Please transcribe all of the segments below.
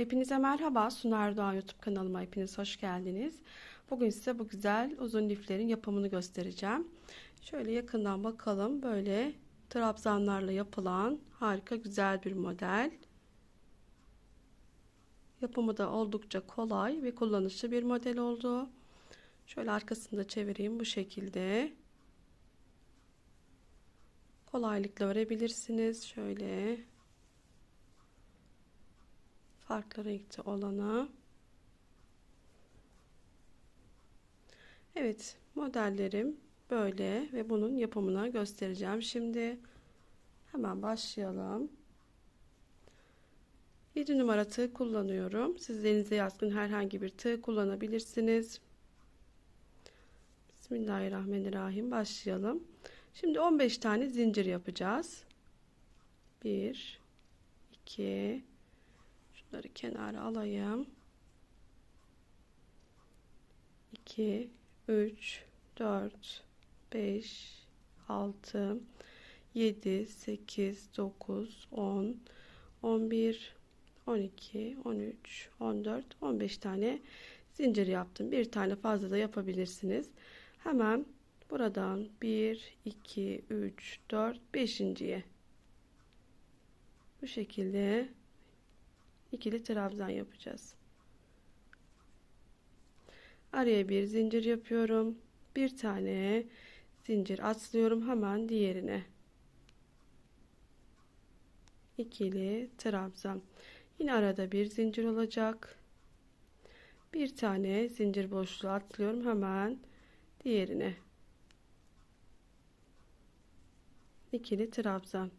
Hepinize merhaba. Sunar Doğan YouTube kanalıma hepiniz hoş geldiniz. Bugün size bu güzel uzun liflerin yapımını göstereceğim. Şöyle yakından bakalım. Böyle trabzanlarla yapılan harika güzel bir model. Yapımı da oldukça kolay ve kullanışlı bir model oldu. Şöyle arkasını da çevireyim bu şekilde. Kolaylıkla örebilirsiniz. Şöyle farklı renkte olanı. Evet modellerim böyle ve bunun yapımına göstereceğim. Şimdi hemen başlayalım. 7 numara tığ kullanıyorum. Siz yatkın herhangi bir tığ kullanabilirsiniz. Bismillahirrahmanirrahim başlayalım. Şimdi 15 tane zincir yapacağız. 1 2 Şunları kenara alayım. 2 3 4 5 6 7 8 9 10 11 12 13 14 15 tane zincir yaptım. Bir tane fazla da yapabilirsiniz. Hemen buradan 1 2 3 4 5.'ye bu şekilde ikili trabzan yapacağız. Araya bir zincir yapıyorum. Bir tane zincir atlıyorum hemen diğerine. ikili trabzan. Yine arada bir zincir olacak. Bir tane zincir boşluğu atlıyorum hemen diğerine. ikili trabzan.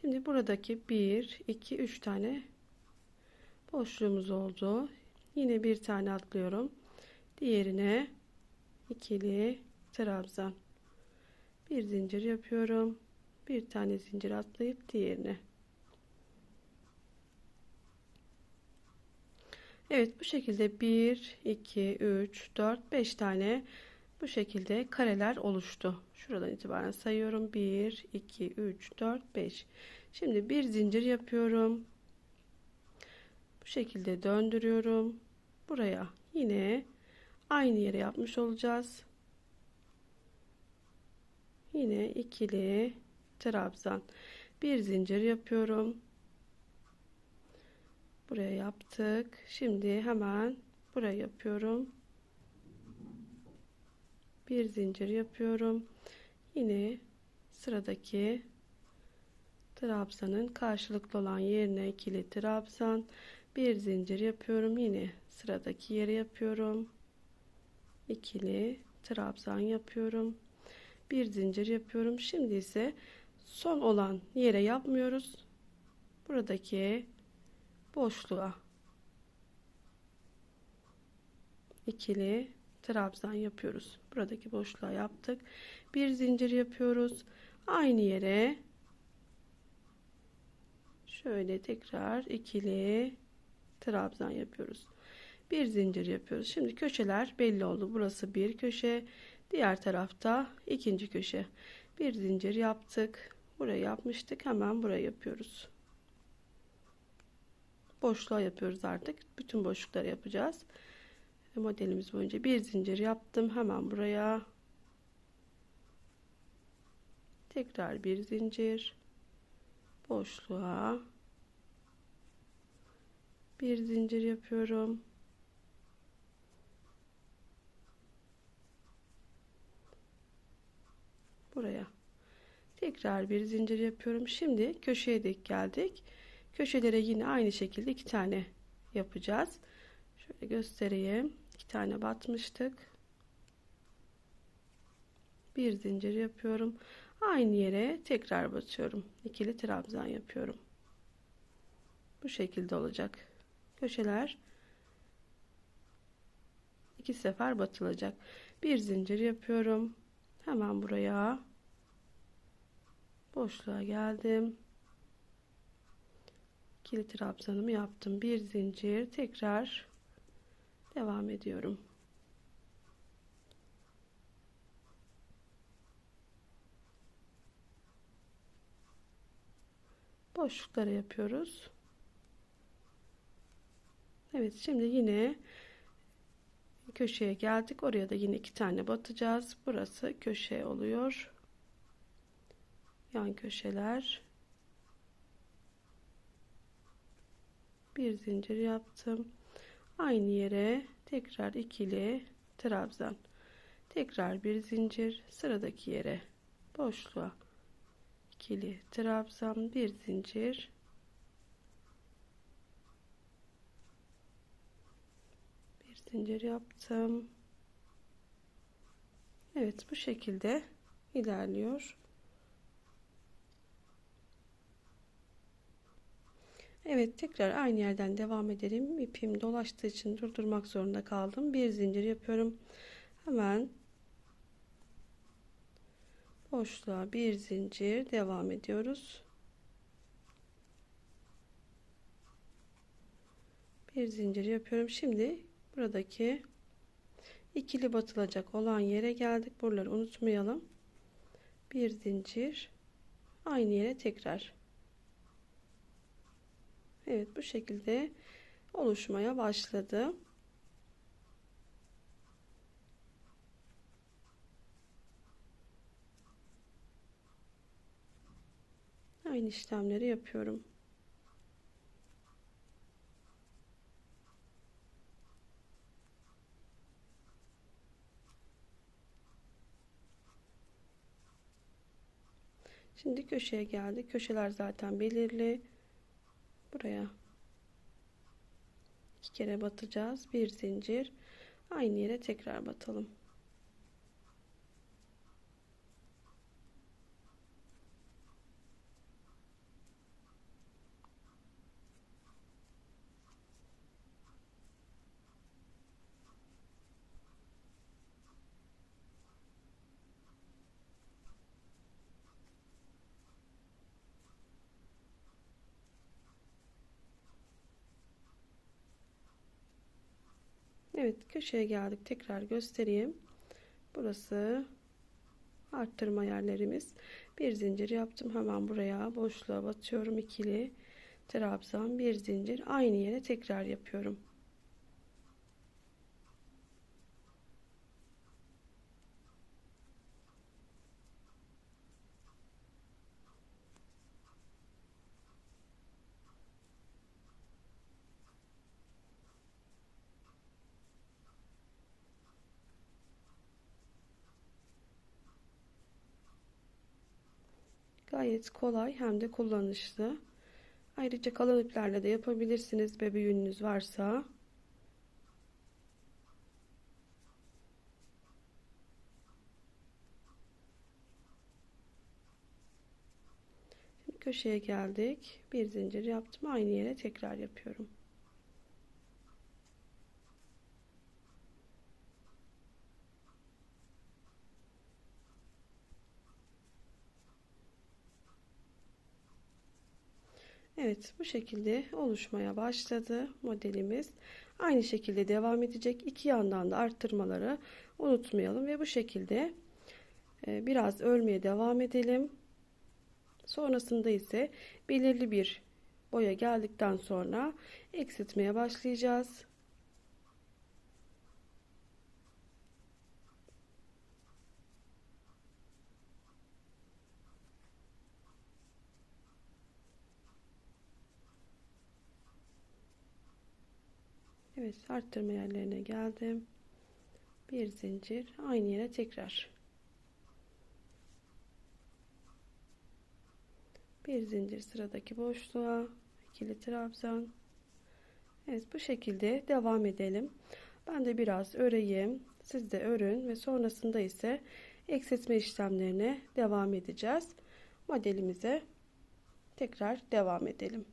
Şimdi buradaki 1 2 3 tane boşluğumuz oldu. Yine bir tane atlıyorum. Diğerine ikili trabzan. Bir zincir yapıyorum. Bir tane zincir atlayıp diğerine. Evet bu şekilde 1 2 3 4 5 tane bu şekilde kareler oluştu. Şuradan itibaren sayıyorum. 1 2 3 4 5. Şimdi bir zincir yapıyorum şekilde döndürüyorum. Buraya yine aynı yere yapmış olacağız. Yine ikili trabzan bir zincir yapıyorum. Buraya yaptık. Şimdi hemen buraya yapıyorum. Bir zincir yapıyorum. Yine sıradaki trabzanın karşılıklı olan yerine ikili trabzan bir zincir yapıyorum yine sıradaki yere yapıyorum. İkili trabzan yapıyorum. Bir zincir yapıyorum. Şimdi ise son olan yere yapmıyoruz. Buradaki boşluğa ikili trabzan yapıyoruz. Buradaki boşluğa yaptık. Bir zincir yapıyoruz. Aynı yere şöyle tekrar ikili trabzan yapıyoruz. Bir zincir yapıyoruz. Şimdi köşeler belli oldu. Burası bir köşe. Diğer tarafta ikinci köşe. Bir zincir yaptık. Buraya yapmıştık. Hemen buraya yapıyoruz. Boşluğa yapıyoruz artık. Bütün boşlukları yapacağız. Modelimiz boyunca bir zincir yaptım. Hemen buraya tekrar bir zincir boşluğa bir zincir yapıyorum. Buraya. Tekrar bir zincir yapıyorum. Şimdi köşeye dek geldik. Köşelere yine aynı şekilde iki tane yapacağız. Şöyle göstereyim. İki tane batmıştık. Bir zincir yapıyorum. Aynı yere tekrar batıyorum. İkili trabzan yapıyorum. Bu şekilde olacak köşeler iki sefer batılacak. Bir zincir yapıyorum. Hemen buraya boşluğa geldim. İkili trabzanımı yaptım. Bir zincir tekrar devam ediyorum. Boşluklara yapıyoruz Evet şimdi yine köşeye geldik. Oraya da yine iki tane batacağız. Burası köşe oluyor. Yan köşeler. Bir zincir yaptım. Aynı yere tekrar ikili trabzan. Tekrar bir zincir sıradaki yere boşluğa ikili trabzan bir zincir bir zincir yaptım. Evet bu şekilde ilerliyor. Evet tekrar aynı yerden devam edelim. İpim dolaştığı için durdurmak zorunda kaldım. Bir zincir yapıyorum. Hemen boşluğa bir zincir devam ediyoruz. Bir zincir yapıyorum. Şimdi buradaki ikili batılacak olan yere geldik. Buraları unutmayalım. Bir zincir aynı yere tekrar. Evet bu şekilde oluşmaya başladı. Aynı işlemleri yapıyorum. Şimdi köşeye geldik. Köşeler zaten belirli. Buraya iki kere batacağız. Bir zincir. Aynı yere tekrar batalım. Evet köşeye geldik. Tekrar göstereyim. Burası arttırma yerlerimiz. Bir zincir yaptım. Hemen buraya boşluğa batıyorum. İkili trabzan bir zincir. Aynı yere tekrar yapıyorum Gayet kolay hem de kullanışlı. Ayrıca kalın iplerle de yapabilirsiniz bebe yününüz varsa. Şimdi köşeye geldik. Bir zincir yaptım. Aynı yere tekrar yapıyorum. Evet bu şekilde oluşmaya başladı modelimiz. Aynı şekilde devam edecek. İki yandan da arttırmaları unutmayalım ve bu şekilde e, biraz örmeye devam edelim. Sonrasında ise belirli bir boya geldikten sonra eksiltmeye başlayacağız. Evet arttırma yerlerine geldim. Bir zincir aynı yere tekrar. Bir zincir sıradaki boşluğa ikili trabzan. Evet bu şekilde devam edelim. Ben de biraz öreyim. Siz de örün ve sonrasında ise eksiltme işlemlerine devam edeceğiz. Modelimize tekrar devam edelim.